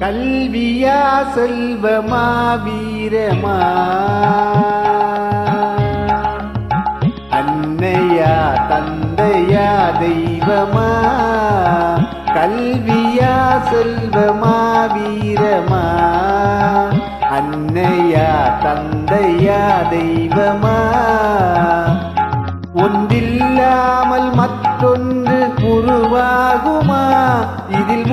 கல்வியா செல்வமா வீரமா? அன்னையா தந்தையா தெய்வமா? கல்வியா செல்வமா வீரமா? அன்னையா தந்தையா தெய்வமா? ஒன்றில்லாமல் மற்றொன்று உருவாகுமா?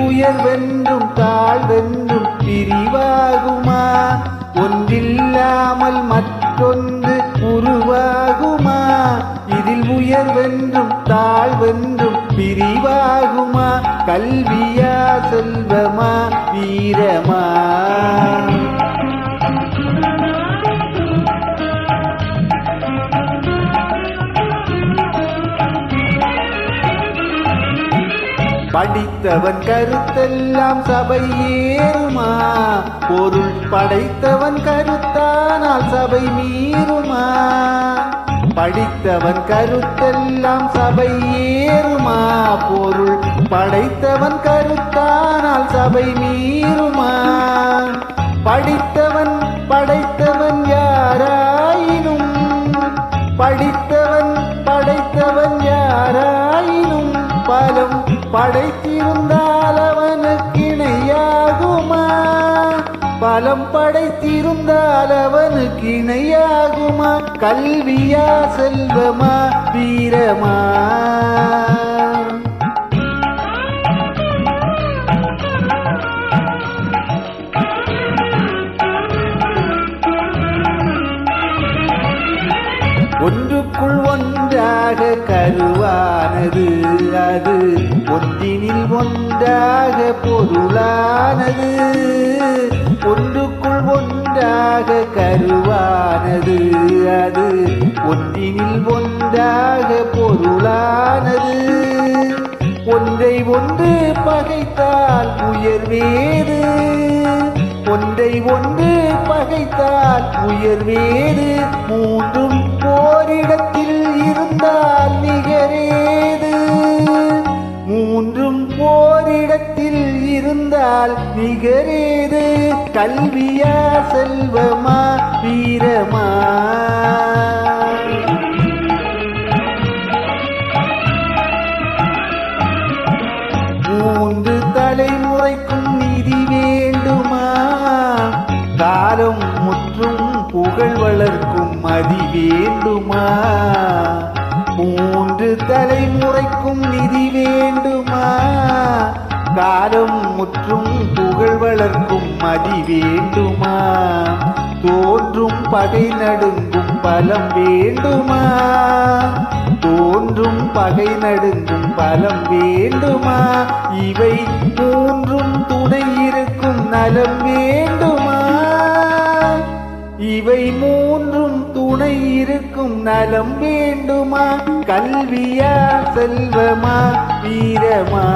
உயர்வென்றும் தாழ்வென்றும் பிரிவாகுமா? ஒன்றில்லாமல் மற்றொன்று உருவாகுமா? இதில் உயர்வென்றும் தாழ்வென்றும் பிரிவாகுமா? கல்வியா செல்வமா? வீரமா? படித்தவன் கருத்தெல்லாம் சபை ஏறுமா? பொருள் படைத்தவன் கருத்தானால் சபை மீறுமா? படித்தவன் கருத்தெல்லாம் சபை ஏறுமா? பொருள் படைத்தவன் கருத்தானால் சபை மீறுமா? படித்தவன் படைத்தவன் யாராயினும்? படித்தவன் படைத்தவன் யாராயினும்? பலம் படைத்திருந்தால் அவனுக்கு இணையாகுமா பலம் படைத்திருந்தால் அவனுக்கு இணையாகுமா கல்வியா செல்வமா? வீர தனக்குள் ஒன்றாக கருவானது. அது ஒன்றினில் ஒன்றாக பொருளானது. ஒன்றுக்குள் ஒன்றாக கருவானது. அது ஒன்றினில் ஒன்றாக பொருளானது. ஒன்றை ஒன்று பகைத்தால் உயர்வேது ஒன்றை ஒன்று பகைத்தால் உயர்வேது மூன்றும் போரிடத்தில் இருந்தால் நிகரேது. மூன்றும் ஓரிடத்தில் இருந்தால் நிகரேது. கல்வியா செல்வம் மதி வேண்டுமா? மூன்று தலைமுறைக்கும் நிதி வேண்டுமா? காலம் முற்றும் புகழ் வளர்க்கும் மதி வேண்டுமா? தோன்றும் பகை நடுங்கும் பலம் வேண்டுமா? தோன்றும் பகை நடுங்கும் பலம் வேண்டுமா? இவை மூன்றும் துணை இருக்கும் நலம் வேண்டும் இருக்கும் நலம் வேண்டுமா? கல்வியா செல்வமா வீரமா?